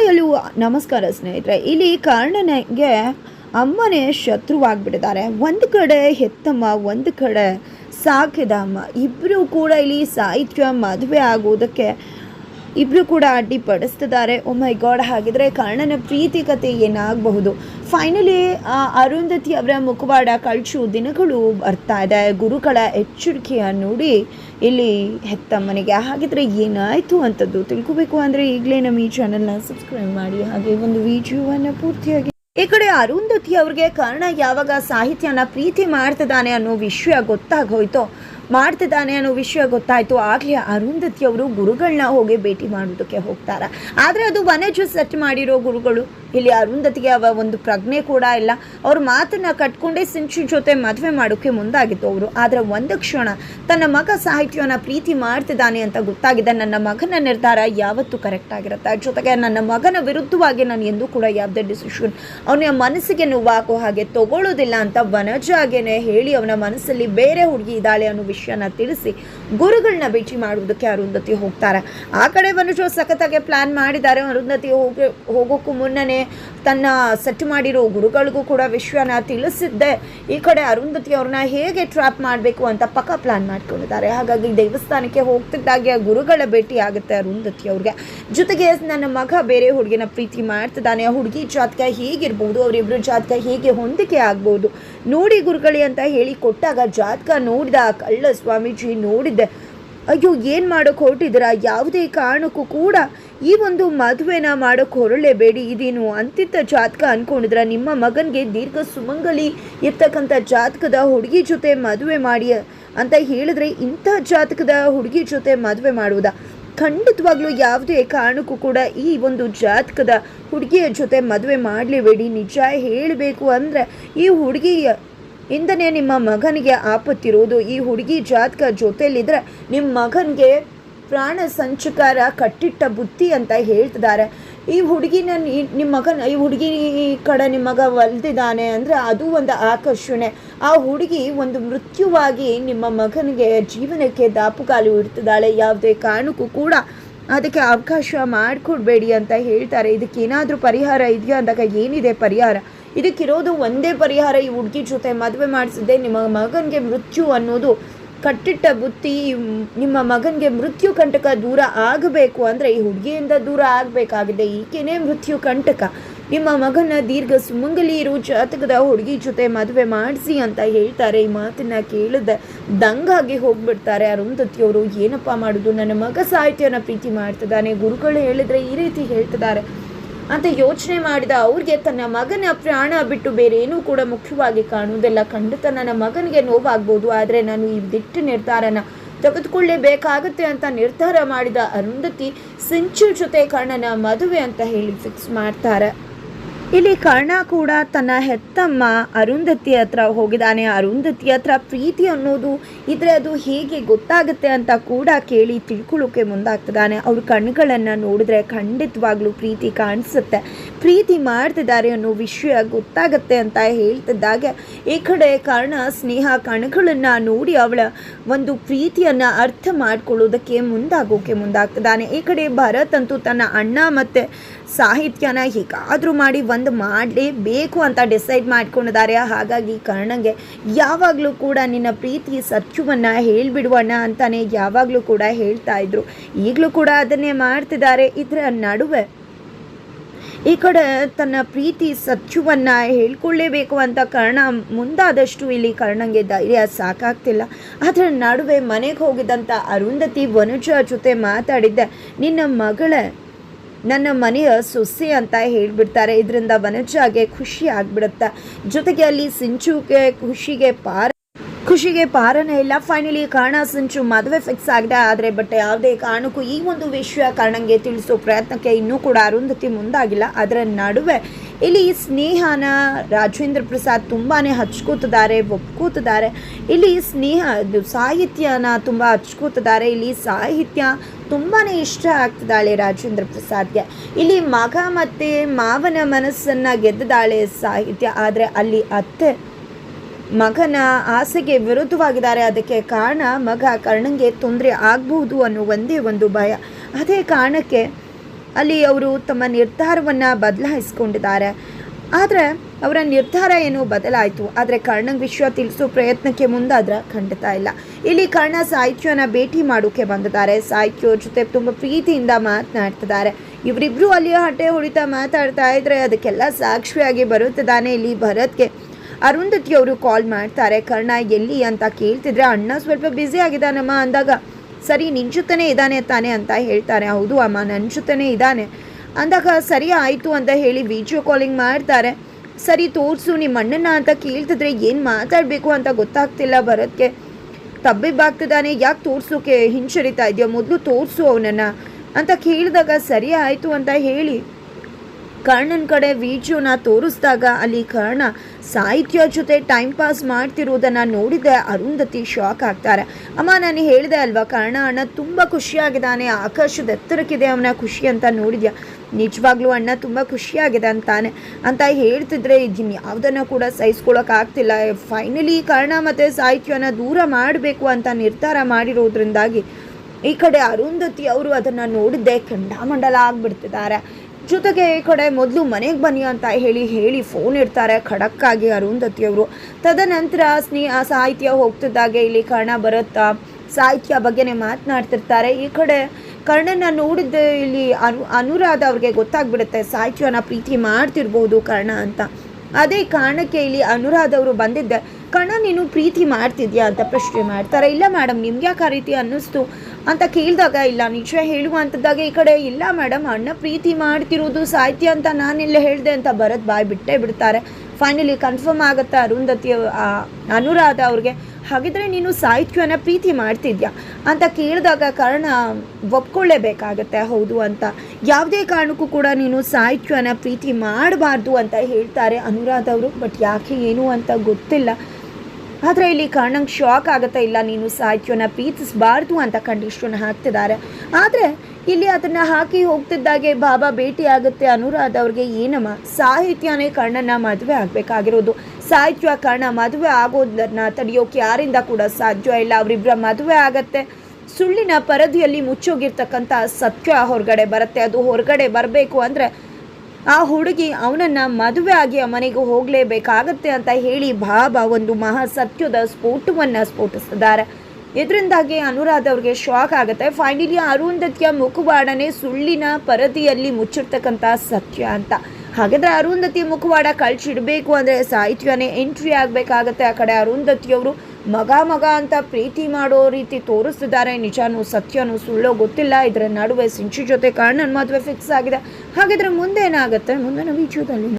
Hi ನಮಸ್ಕಾರ ಸ್ನೇಹಿತರೆ, ಇಲ್ಲಿ ಕರ್ಣನಿಗೆ ಅಮ್ಮನೇ ಶತ್ರುವಾಗ್ಬಿಟ್ಟಿದ್ದಾರೆ. ಒಂದು ಕಡೆ ಹೆತ್ತಮ್ಮ, ಒಂದು ಕಡೆ ಸಾಕಿದ ಅಮ್ಮ ಇಬ್ಬರು ಕೂಡ ಇಲ್ಲಿ ಸಾಹಿತ್ಯ ಮದುವೆ ಆಗೋದಕ್ಕೆ ಇಬ್ಬರು ಕೂಡ ಅಡ್ಡಿಪಡಿಸ್ತಿದ್ದಾರೆ. ಓ ಮೈ ಗಾಡ್ ಹಾಗಿದ್ರೆ ಕರ್ಣನ ಪ್ರೀತಿ ಕತೆ ಏನಾಗಬಹುದು? ಫೈನಲಿ ಅರುಂಧತಿ ಅವರ ಮುಖವಾಡ ಕಳಚು ದಿನಗಳು ಬರ್ತಾ ಇದೆ. ಗುರುಗಳ ಎಚ್ಚರಿಕೆಯ ನೋಡಿ ಇಲ್ಲಿ ಹೆತ್ತಮ್ಮನಿಗೆ ಹಾಗಿದ್ರೆ ಏನಾಯಿತು ಅಂತದ್ದು ತಿಳ್ಕೋಬೇಕು ಅಂದರೆ ಈಗಲೇ ನಮ್ಮ ಈ ಚಾನಲ್ನ ಸಬ್ಸ್ಕ್ರೈಬ್ ಮಾಡಿ. ಹಾಗೆ ಒಂದು ವಿಡಿಯೋವನ್ನು ಪೂರ್ತಿಯಾಗಿ ಈ ಕಡೆ ಅರುಂಧತಿ ಅವ್ರಿಗೆ ಕರ್ಣ ಯಾವಾಗ ಸಾಹಿತ್ಯನ ಪ್ರೀತಿ ಮಾಡ್ತಿದ್ದಾನೆ ಅನ್ನೋ ವಿಷಯ ಗೊತ್ತಾಗೋಯ್ತು. ಮಾಡ್ತಿದ್ದಾನೆ ಅನ್ನೋ ವಿಷಯ ಗೊತ್ತಾಯ್ತು. ಆಗಲೇ ಅರುಂಧತಿ ಅವರು ಗುರುಗಳನ್ನ ಹೋಗಿ ಭೇಟಿ ಮಾಡೋದಕ್ಕೆ ಹೋಗ್ತಾರೆ. ಆದರೆ ಅದು ವನಜು ಸೆಟ್ ಮಾಡಿರೋ ಗುರುಗಳು. ಇಲ್ಲಿ ಅರುಂಧತಿಗೆ ಅವ ಒಂದು ಪ್ರಜ್ಞೆ ಕೂಡ ಇಲ್ಲ. ಅವ್ರ ಮಾತನ್ನ ಕಟ್ಕೊಂಡೇ ಸಿಂಚು ಜೊತೆ ಮದುವೆ ಮಾಡೋಕ್ಕೆ ಮುಂದಾಗಿತ್ತು ಅವರು. ಆದರೆ ಒಂದು ಕ್ಷಣ ತನ್ನ ಮಗ ಸಾಹಿತ್ಯವನ್ನು ಪ್ರೀತಿ ಮಾಡ್ತಿದ್ದಾನೆ ಅಂತ ಗೊತ್ತಾಗಿದೆ. ನನ್ನ ಮಗನ ನಿರ್ಧಾರ ಯಾವತ್ತೂ ಕರೆಕ್ಟ್ ಆಗಿರುತ್ತೆ. ಜೊತೆಗೆ ನನ್ನ ಮಗನ ವಿರುದ್ಧವಾಗಿ ನಾನು ಎಂದೂ ಕೂಡ ಯಾವುದೇ ಡಿಸಿಷನ್ ಅವನ ಮನಸ್ಸಿಗೆ ನೋವಾಗೋ ಹಾಗೆ ತಗೊಳ್ಳೋದಿಲ್ಲ ಅಂತ ವನಜಾಗೇನೆ ಹೇಳಿ ಅವನ ಮನಸ್ಸಲ್ಲಿ ಬೇರೆ ಹುಡುಗಿ ಇದ್ದಾಳೆ ಅನ್ನೋ ವಿಷಯನ ತಿಳಿಸಿ ಗುರುಗಳನ್ನ ಭೇಟಿ ಮಾಡುವುದಕ್ಕೆ ಅರುಂಧತಿ ಹೋಗ್ತಾರೆ. ಆ ಕಡೆ ವನಜು ಸಖತ್ತಾಗಿ ಪ್ಲಾನ್ ಮಾಡಿದ್ದಾರೆ. ಅರುಂಧತಿ ಹೋಗಿ ಹೋಗೋಕ್ಕೂ ಮುನ್ನನೇ ತನ್ನ ಸೆಟ್ ಮಾಡಿರೋ ಗುರುಗಳಿಗೂ ಕೂಡ ವಿಷಯನ ತಿಳಿಸಿದ್ದೆ. ಈ ಕಡೆ ಅರುಂಧತಿ ಅವ್ರನ್ನ ಹೇಗೆ ಟ್ರ್ಯಾಪ್ ಮಾಡಬೇಕು ಅಂತ ಪಕ್ಕ ಪ್ಲಾನ್ ಮಾಡ್ಕೊಂಡಿದ್ದಾರೆ. ಹಾಗಾಗಿ ದೇವಸ್ಥಾನಕ್ಕೆ ಹೋಗ್ತಿದ್ದಾಗೆ ಗುರುಗಳ ಭೇಟಿ ಆಗುತ್ತೆ ಅರುಂಧತಿ ಅವ್ರಿಗೆ. ಜೊತೆಗೆ ನನ್ನ ಮಗ ಬೇರೆ ಹುಡುಗಿನ ಪ್ರೀತಿ ಮಾಡ್ತಿದ್ದಾನೆ. ಆ ಹುಡುಗಿ ಜಾತಕ ಹೇಗಿರ್ಬೋದು ಅವರಿಬ್ಬರು ಜಾತಕ ಹೇಗೆ ಹೊಂದಿಕೆ ಆಗ್ಬೋದು, ನೋಡಿ ಗುರುಗಳಿ ಅಂತ ಹೇಳಿ ಕೊಟ್ಟಾಗ ಜಾತಕ ನೋಡಿದ ಕಳ್ಳ ಸ್ವಾಮೀಜಿ ನೋಡಿದ್ದೆ. ಅಯ್ಯೋ, ಏನು ಮಾಡೋಕ್ಕೆ ಹೊರಟಿದ್ದೀರಾ ಯಾವುದೇ ಕಾರಣಕ್ಕೂ ಕೂಡ ಈ ಒಂದು ಮದುವೆನ ಮಾಡೋಕ್ಕೆ ಹೊರಳೇಬೇಡಿ ಇದೇನು ಅಂತಿತ್ತ ಜಾತಕ ಅಂದ್ಕೊಂಡಿದ್ರ ನಿಮ್ಮ ಮಗನಿಗೆ ದೀರ್ಘ ಸುಮಂಗಲಿ ಇರ್ತಕ್ಕಂಥ ಜಾತಕದ ಹುಡುಗಿ ಜೊತೆ ಮದುವೆ ಮಾಡಿ ಅಂತ ಹೇಳಿದ್ರೆ ಇಂಥ ಜಾತಕದ ಹುಡುಗಿ ಜೊತೆ ಮದುವೆ ಮಾಡುವುದಾ? ಖಂಡಿತವಾಗ್ಲೂ ಯಾವುದೇ ಕಾರಣಕ್ಕೂ ಕೂಡ ಈ ಒಂದು ಜಾತಕದ ಹುಡುಗಿಯ ಜೊತೆ ಮದುವೆ ಮಾಡಲೇಬೇಡಿ. ನಿಜ ಹೇಳಬೇಕು ಅಂದರೆ ಈ ಹುಡುಗಿಯ ಇಂದನೇ ನಿಮ್ಮ ಮಗನಿಗೆ ಆಪತ್ತಿರುವುದು. ಈ ಹುಡುಗಿ ಜಾತಕ ಜೊತೆಯಲ್ಲಿದ್ದರೆ ನಿಮ್ಮ ಮಗನಿಗೆ ಪ್ರಾಣ ಸಂಚಕಾರ ಕಟ್ಟಿಟ್ಟ ಬುತ್ತಿ ಅಂತ ಹೇಳ್ತಿದ್ದಾರೆ. ಈ ಹುಡುಗಿನ ನಿಮ್ಮ ಮಗನ, ಈ ಹುಡುಗಿ ಕಡೆ ನಿಮ್ಮ ಮಗ ಒಲ್ದಿದ್ದಾನೆ ಅಂದರೆ ಅದು ಒಂದು ಆಕರ್ಷಣೆ. ಆ ಹುಡುಗಿ ಒಂದು ಮೃತ್ಯುವಾಗಿ ನಿಮ್ಮ ಮಗನಿಗೆ ಜೀವನಕ್ಕೆ ದಾಪುಗಾಲು ಇಡ್ತಿದ್ದಾಳೆ. ಯಾವುದೇ ಕಾರಣಕ್ಕೂ ಕೂಡ ಅದಕ್ಕೆ ಅವಕಾಶ ಮಾಡಿಕೊಡ್ಬೇಡಿ ಅಂತ ಹೇಳ್ತಾರೆ. ಇದಕ್ಕೇನಾದರೂ ಪರಿಹಾರ ಇದೆಯಾ? ಅಂದಾಗ ಏನಿದೆ ಪರಿಹಾರ? ಇದಕ್ಕಿರೋದು ಒಂದೇ ಪರಿಹಾರ ಈ ಹುಡುಗಿ ಜೊತೆ ಮದುವೆ ಮಾಡಿಸಿದ್ದೆ. ನಿಮ್ಮ ಮಗನಿಗೆ ಮೃತ್ಯು ಅನ್ನೋದು ಕಟ್ಟಿಟ್ಟ ಬುತ್ತಿ, ನಿಮ್ಮ ಮಗನಿಗೆ ಮೃತ್ಯು ಕಂಟಕ ದೂರ ಆಗಬೇಕು ಅಂದರೆ ಈ ಹುಡುಗಿಯಿಂದ ದೂರ ಆಗಬೇಕಾಗಿದೆ. ಈಕೆನೇ ಮೃತ್ಯು ಕಂಟಕ. ನಿಮ್ಮ ಮಗನ ದೀರ್ಘ ಸುಮಂಗಲಿ ಇರೋ, ಜಾತಕದ ಹುಡುಗಿ ಜೊತೆ ಮದುವೆ ಮಾಡಿಸಿ ಅಂತ ಹೇಳ್ತಾರೆ. ಈ ಮಾತನ್ನ ಕೇಳಿದೆ ದಂಗಾಗಿ ಹೋಗ್ಬಿಡ್ತಾರೆ ಅರುಂಧತಿಯವರು ಏನಪ್ಪ ಮಾಡೋದು? ನನ್ನ ಮಗ ಸಾಹಿತ್ಯನ ಪ್ರೀತಿ ಮಾಡ್ತಿದ್ದಾನೆ. ಗುರುಗಳು ಹೇಳಿದ್ರೆ ಈ ರೀತಿ ಹೇಳ್ತಿದ್ದಾರೆ. ಅಂತ ಯೋಚನೆ ಮಾಡಿದ ಅವ್ರಿಗೆ ತನ್ನ ಮಗನ ಪ್ರಾಣ ಬಿಟ್ಟು ಬೇರೆ ಏನೂ ಕೂಡ ಮುಖ್ಯವಾಗಿ ಕಾಣುವುದಿಲ್ಲ. ಖಂಡಿತ ನನ್ನ ಮಗನಿಗೆ ನೋವಾಗ್ಬೋದು. ಆದರೆ ನಾನು ಈ ದಿಟ್ಟು ನಿರ್ಧಾರನ ತೆಗೆದುಕೊಳ್ಳೇಬೇಕಾಗತ್ತೆ ಅಂತ ನಿರ್ಧಾರ ಮಾಡಿದ ಅರುಂಧತಿ ಸಿಂಚು ಜೊತೆ ಕರ್ಣನ ಮದುವೆ ಅಂತ ಹೇಳಿ ಫಿಕ್ಸ್ ಮಾಡ್ತಾರೆ. ಇಲ್ಲಿ ಕರ್ಣ ಕೂಡ ತನ್ನ ಹೆತ್ತಮ್ಮ ಅರುಂಧತಿ ಹತ್ರ ಹೋಗಿದ್ದಾನೆ. ಅರುಂಧತಿ ಹತ್ರ ಪ್ರೀತಿ ಅನ್ನೋದು ಇದ್ರೆ ಅದು ಹೇಗೆ ಗೊತ್ತಾಗುತ್ತೆ ಅಂತ ಕೂಡ ಕೇಳಿ ತಿಳ್ಕೊಳ್ಳೋಕೆ ಮುಂದಾಗ್ತಿದ್ದಾನೆ. ಅವ್ರ ಕಣ್ಣುಗಳನ್ನು ನೋಡಿದ್ರೆ ಖಂಡಿತವಾಗ್ಲೂ ಪ್ರೀತಿ ಕಾಣಿಸುತ್ತೆ. ಪ್ರೀತಿ ಮಾಡ್ತಿದ್ದಾರೆ ಅನ್ನೋ ವಿಷಯ ಗೊತ್ತಾಗುತ್ತೆ ಅಂತ ಹೇಳ್ತಿದ್ದಾಗೆ. ಈ ಕಡೆ ಕರ್ಣ, ಸ್ನೇಹ ಕಣ್ಣುಗಳನ್ನು ನೋಡಿ ಅವಳ ಒಂದು ಪ್ರೀತಿಯನ್ನು ಅರ್ಥ ಮಾಡ್ಕೊಳ್ಳೋದಕ್ಕೆ ಮುಂದಾಗೋಕೆ ಮುಂದಾಗ್ತಿದ್ದಾನೆ. ಈ ಕಡೆ ಭರತ್ ಅಂತೂ ತನ್ನ ಅಣ್ಣ ಮತ್ತು ಸಾಹಿತ್ಯನ ಹೀಗಾದರೂ ಮಾಡಿ ಒಂದು ಮಾಡಲೇಬೇಕು ಅಂತ ಡಿಸೈಡ್ ಮಾಡ್ಕೊಂಡಿದ್ದಾರೆ. ಹಾಗಾಗಿ ಕರ್ಣಂಗೆ ಯಾವಾಗಲೂ ಕೂಡ ನಿನ್ನ ಪ್ರೀತಿ ಸತ್ಯವನ್ನು ಹೇಳಿಬಿಡುವಣ್ಣ ಅಂತಲೇ ಯಾವಾಗಲೂ ಕೂಡ ಹೇಳ್ತಾ ಇದ್ರು. ಈಗಲೂ ಕೂಡ ಅದನ್ನೇ ಮಾಡ್ತಿದ್ದಾರೆ. ಇದರ ನಡುವೆ ಈ ಕಡೆ ತನ್ನ ಪ್ರೀತಿ ಸತ್ಯವನ್ನು ಹೇಳ್ಕೊಳ್ಳೇಬೇಕು ಅಂತ ಕರ್ಣ ಮುಂದಾದಷ್ಟು ಇಲ್ಲಿ ಕರ್ಣಂಗೆ ಧೈರ್ಯ ಸಾಕಾಗ್ತಿಲ್ಲ. ಅದರ ನಡುವೆ ಮನೆಗೆ ಹೋಗಿದ್ದಂಥ ಅರುಂಧತಿ ವನುಜ ಜೊತೆ ಮಾತಾಡಿದ್ದೆ. ನಿನ್ನ ಮಗಳ ನನ್ನ ಮನೆಯ ಸೊಸೆ ಅಂತ ಹೇಳಿಬಿಡ್ತಾರೆ. ಇದರಿಂದ ವನಜಾಗೆ ಖುಷಿ ಆಗ್ಬಿಡುತ್ತೆ. ಜೊತೆಗೆ ಅಲ್ಲಿ ಸಿಂಚುಗೆ ಖುಷಿಗೆ ಪಾರ, ಖುಷಿಗೆ ಪಾರನೇ ಇಲ್ಲ. ಫೈನಲಿ ಕಾರಣ ಸಿಂಚು ಮದುವೆ ಫಿಕ್ಸ್ ಆಗಿದೆ. ಆದರೆ ಬಟ್ ಯಾವುದೇ ಕಾರಣಕ್ಕೂ ಈ ಒಂದು ವಿಷಯ ಕಾರಣಂಗೆ ತಿಳಿಸೋ ಪ್ರಯತ್ನಕ್ಕೆ ಇನ್ನೂ ಕೂಡ ಅರುಂಧತಿ ಮುಂದಾಗಿಲ್ಲ. ಅದರ ನಡುವೆ ಇಲ್ಲಿ ಸ್ನೇಹನ ರಾಜೇಂದ್ರ ಪ್ರಸಾದ್ ತುಂಬಾ ಹಚ್ಕೋತಿದ್ದಾರೆ, ಒಪ್ಕೋತಿದ್ದಾರೆ. ಇಲ್ಲಿ ಸ್ನೇಹ ಸಾಹಿತ್ಯನ ತುಂಬ ಹಚ್ಕೋತಿದ್ದಾರೆ. ಇಲ್ಲಿ ಸಾಹಿತ್ಯ ತುಂಬಾ ಇಷ್ಟ ಆಗ್ತಿದ್ದಾಳೆ ರಾಜೇಂದ್ರ ಪ್ರಸಾದ್ಗೆ. ಇಲ್ಲಿ ಮಗ ಮತ್ತು ಮಾವನ ಮನಸ್ಸನ್ನು ಗೆದ್ದಿದ್ದಾಳೆ ಸಾಹಿತ್ಯ. ಆದರೆ ಅಲ್ಲಿ ಅತ್ತೆ ಮಗನ ಆಸೆಗೆ ವಿರುದ್ಧವಾಗಿದ್ದಾರೆ. ಅದಕ್ಕೆ ಕಾರಣ ಮಗ ಕರ್ಣಂಗೆ ತೊಂದರೆ ಆಗಬಹುದು ಅನ್ನೋ ಒಂದೇ ಒಂದು ಭಯ. ಅದೇ ಕಾರಣಕ್ಕೆ ಅಲ್ಲಿ ಅವರು ತಮ್ಮ ನಿರ್ಧಾರವನ್ನು ಬದಲಾಯಿಸ್ಕೊಂಡಿದ್ದಾರೆ. ಆದರೆ ಅವರ ನಿರ್ಧಾರ ಏನು ಬದಲಾಯಿತು? ಆದರೆ ಕರ್ಣಂಗೆ ವಿಶ್ವ ತಿಳಿಸೋ ಪ್ರಯತ್ನಕ್ಕೆ ಮುಂದಾದ್ರೆ ಖಂಡಿತ ಇಲ್ಲ. ಇಲ್ಲಿ ಕರ್ಣ ಸಾಹಿತ್ಯನ ಭೇಟಿ ಮಾಡೋಕೆ ಬಂದಿದ್ದಾರೆ. ಸಾಹಿತ್ಯ ಜೊತೆ ತುಂಬ ಪ್ರೀತಿಯಿಂದ ಮಾತನಾಡ್ತಿದ್ದಾರೆ. ಇವರಿಬ್ರು ಅಲ್ಲಿ ಹಟ್ಟೆ ಹೊಡಿತಾ ಮಾತಾಡ್ತಾ ಇದ್ರೆ ಅದಕ್ಕೆಲ್ಲ ಸಾಕ್ಷಿಯಾಗಿ ಬರುತ್ತಿದ್ದಾನೆ ಇಲ್ಲಿ ಭರತ್ಗೆ. ಅರುಂಧತಿ ಅವರು ಕಾಲ್ ಮಾಡ್ತಾರೆ. ಕರ್ಣ ಎಲ್ಲಿ ಅಂತ ಕೇಳ್ತಿದ್ರೆ, ಅಣ್ಣ ಸ್ವಲ್ಪ ಬ್ಯುಸಿ ಆಗಿದ್ದಾನಮ್ಮ ಅಂದಾಗ, ಸರಿ ನಿಂಚುತ್ತಾನೆ ಜೊತೆನೇ ಇದ್ದಾನೆ ತಾನೆ ಅಂತ ಹೇಳ್ತಾರೆ. ಹೌದು, ಅಮ್ಮ ನನ್ನ ಜೊತೆನೇ ಇದ್ದಾನೆ ಅಂದಾಗ, ಸರಿ, ಆಯಿತು ಅಂತ ಹೇಳಿ ವಿಡಿಯೋ ಕಾಲಿಂಗ್ ಮಾಡ್ತಾರೆ. ಸರಿ, ತೋರಿಸು ನಿಮ್ಮ ಅಣ್ಣನ ಅಂತ ಕೇಳ್ತಿದ್ರೆ ಏನು ಮಾತಾಡಬೇಕು ಅಂತ ಗೊತ್ತಾಗ್ತಿಲ್ಲ ಭರತ್ಗೆ. ತಬ್ಬಿಬ್ಬಾಗ್ತಿದ್ದಾನೆ, ಯಾಕೆ ತೋರಿಸೋಕೆ ಹಿಂಚರಿತಾ ಇದೆಯೋ? ಮೊದಲು ತೋರಿಸು ಅವನನ್ನು ಅಂತ ಕೇಳಿದಾಗ, ಸರಿ ಆಯಿತು ಅಂತ ಹೇಳಿ. ಕರ್ಣನ ಕಡೆ ವಿಡಿಯೋನ ತೋರಿಸಿದಾಗ, ಅಲ್ಲಿ ಕರ್ಣ ಸಾಹಿತ್ಯ ಜೊತೆ ಟೈಮ್ ಪಾಸ್ ಮಾಡ್ತಿರೋದನ್ನು ನೋಡಿದೆ ಅರುಂಧತಿ ಶಾಕ್ ಆಗ್ತಾರೆ. ಅಮ್ಮ, ನಾನು ಹೇಳಿದೆ ಅಲ್ವಾ, ಕರ್ಣ ಅಣ್ಣ ತುಂಬ ಖುಷಿಯಾಗಿದ್ದಾನೆ, ಆಕಾಶದ ಎತ್ತರಕ್ಕಿದೆ, ಅವನ ಖುಷಿ ಅಂತ ನೋಡಿದ್ಯಾ? ನಿಜವಾಗ್ಲೂ ಅಣ್ಣ ತುಂಬ ಖುಷಿಯಾಗಿದೆ ಅಂತಾನೆ. ಅಂತ ಹೇಳ್ತಿದ್ರೆ ಇದನ್ನ ಯಾವುದನ್ನು ಕೂಡ ಸಹಿಸ್ಕೊಳ್ಳೋಕ್ಕಾಗ್ತಿಲ್ಲ ಫೈನಲಿ ಕರ್ಣ ಮತ್ತು ಸಾಹಿತ್ಯನ ದೂರ ಮಾಡಬೇಕು ಅಂತ ನಿರ್ಧಾರ ಮಾಡಿರೋದ್ರಿಂದಾಗಿ ಈ ಕಡೆ ಅರುಂಧತಿ ಅವರು ಅದನ್ನು ನೋಡಿದ್ದೆ ಖಂಡಾಮಂಡಲ ಆಗಿಬಿಡ್ತಿದ್ದಾರೆ. ಜೊತೆಗೆ ಈ ಕಡೆ ಮೊದಲು ಮನೆಗೆ ಬನ್ನಿ ಅಂತ ಹೇಳಿ ಹೇಳಿ ಫೋನ್ ಇಡ್ತಾರೆ ಖಡಕ್ಕಾಗಿ ಅರುಂಧತಿಯವರು ತದನಂತರ ಸ್ನೇಹ, ಸಾಹಿತ್ಯ ಹೋಗ್ತಿದ್ದಾಗೆ ಇಲ್ಲಿ ಕರ್ಣ ಬರುತ್ತಾ? ಸಾಹಿತ್ಯ ಬಗ್ಗೆನೇ ಮಾತನಾಡ್ತಿರ್ತಾರೆ. ಈ ಕಡೆ ಕರ್ಣನ ನೋಡಿದ ಇಲ್ಲಿ ಅನು, ಅನುರಾಧ ಅವ್ರಿಗೆ ಗೊತ್ತಾಗ್ಬಿಡುತ್ತೆ. ಸಾಹಿತ್ಯನ ಪ್ರೀತಿ ಮಾಡ್ತಿರ್ಬೋದು ಕರ್ಣ ಅಂತ. ಅದೇ ಕಾರಣಕ್ಕೆ ಇಲ್ಲಿ ಅನುರಾಧ ಅವರು ಬಂದಿದ್ದೆ. ಕರ್ಣ, ನೀನು ಪ್ರೀತಿ ಮಾಡ್ತಿದ್ಯಾ ಅಂತ ಪ್ರಶ್ನೆ ಮಾಡ್ತಾರೆ. ಇಲ್ಲ ಮೇಡಮ್ ನಿಮ್ಗೆ ಯಾಕೆ ಆ ರೀತಿ ಅನ್ನಿಸ್ತು ಅಂತ ಕೇಳಿದಾಗ, ಇಲ್ಲ, ನಿಜ ಹೇಳುವಂಥದ್ದಾಗ ಈ ಕಡೆ, ಇಲ್ಲ ಮೇಡಮ್ ಅಣ್ಣ ಪ್ರೀತಿ ಮಾಡ್ತಿರೋದು ಸಾಹಿತ್ಯ ಅಂತ ನಾನಿಲ್ಲ ಹೇಳಿದೆ ಅಂತ ಭರತ್ ಬಾಯ್ ಬಿಟ್ಟೇ ಬಿಡ್ತಾರೆ. ಫೈನಲಿ ಕನ್ಫರ್ಮ್ ಆಗುತ್ತೆ ಅರುಂಧತಿ ಅನುರಾಧ ಅವ್ರಿಗೆ. ಹಾಗಿದ್ರೆ ನೀನು ಸಾಹಿತ್ಯವನ್ನು ಪ್ರೀತಿ ಮಾಡ್ತಿದ್ಯಾ? ಅಂತ ಕೇಳಿದಾಗ ಕಾರಣ, ಒಪ್ಕೊಳ್ಳೇಬೇಕಾಗತ್ತೆ, ಹೌದು ಅಂತ. ಯಾವುದೇ ಕಾರಣಕ್ಕೂ ಕೂಡ ನೀನು ಸಾಹಿತ್ಯವನ್ನು ಪ್ರೀತಿ ಮಾಡಬಾರ್ದು ಅಂತ ಹೇಳ್ತಾರೆ ಅನುರಾಧ ಅವರು. ಬಟ್ ಯಾಕೆ, ಏನು ಅಂತ ಗೊತ್ತಿಲ್ಲ. ಆದರೆ ಇಲ್ಲಿ ಕಾರಣಕ್ಕೆ ಶಾಕ್ ಆಗುತ್ತಾ ಇಲ್ಲ. ನೀನು ಸಾಹಿತ್ಯವನ್ನು ಪ್ರೀತಿಸಬಾರ್ದು ಅಂತ ಕಂಡೀಷನ್ ಹಾಕ್ತಿದ್ದಾರೆ. ಆದರೆ ಇಲ್ಲಿ ಅದನ್ನು ಹಾಕಿ ಹೋಗ್ತಿದ್ದಾಗೆ ಬಾಬಾ ಭೇಟಿ ಆಗುತ್ತೆ ಅನುರಾಧ ಅವ್ರಿಗೆ ಏನಮ್ಮ? ಸಾಹಿತ್ಯನೇ ಕರ್ಣನ ಮದುವೆ ಆಗಬೇಕಾಗಿರೋದು. ಸಾಹಿತ್ಯ ಕರ್ಣ ಮದುವೆ ಆಗೋದನ್ನ ತಡೆಯೋಕೆ ಯಾರಿಂದ ಕೂಡ ಸಾಧ್ಯ ಇಲ್ಲ. ಅವರಿಬ್ಬರ ಮದುವೆ ಆಗತ್ತೆ. ಸುಳ್ಳಿನ ಪರದಿಯಲ್ಲಿ ಮುಚ್ಚೋಗಿರ್ತಕ್ಕಂಥ ಸತ್ಯ ಹೊರಗಡೆ ಬರುತ್ತೆ. ಅದು ಹೊರಗಡೆ ಬರಬೇಕು ಅಂದರೆ ಆ ಹುಡುಗಿ ಅವನನ್ನ ಮದುವೆ ಆಗಿ ಆ ಮನೆಗೆ ಹೋಗಲೇಬೇಕಾಗತ್ತೆ ಅಂತ ಹೇಳಿ ಬಾಬಾ ಒಂದು ಮಹಾ ಸತ್ಯದ ಸ್ಫೋಟವನ್ನು ಸ್ಫೋಟಿಸಿದ್ದಾರೆ. ಇದರಿಂದಾಗಿ ಅನುರಾಧ ಅವ್ರಿಗೆ ಶಾಕ್ ಆಗುತ್ತೆ. ಫೈನಲಿ ಅರುಂಧತಿಯ ಮುಖವಾಡನೆ ಸುಳ್ಳಿನ ಪರದಿಯಲ್ಲಿ ಮುಚ್ಚಿರ್ತಕ್ಕಂಥ ಸತ್ಯ ಅಂತ. ಹಾಗಾದರೆ ಅರುಂಧತಿಯ ಮುಖವಾಡ ಕಳ್ಚಿಡಬೇಕು ಅಂದರೆ ಸಾಹಿತ್ಯನೇ ಎಂಟ್ರಿ ಆಗಬೇಕಾಗತ್ತೆ. ಆ ಕಡೆ ಅರುಂಧತಿಯವರು ಮಗ ಮಗ ಅಂತ ಪ್ರೀತಿ ಮಾಡೋ ರೀತಿ ತೋರಿಸ್ತಿದ್ದಾರೆ. ನಿಜಾನು ಸತ್ಯನೂ ಸುಳ್ಳೋ ಗೊತ್ತಿಲ್ಲ. ಇದರ ನಡುವೆ ಸಿಂಚು ಜೊತೆ ಕಾರಣನ ಮದುವೆ ಫಿಕ್ಸ್ ಆಗಿದೆ. ಹಾಗಿದ್ರೆ ಮುಂದೆ ಏನಾಗುತ್ತೆ? ಮುಂದಿನ ವಿಡಿಯೋದಲ್ಲಿ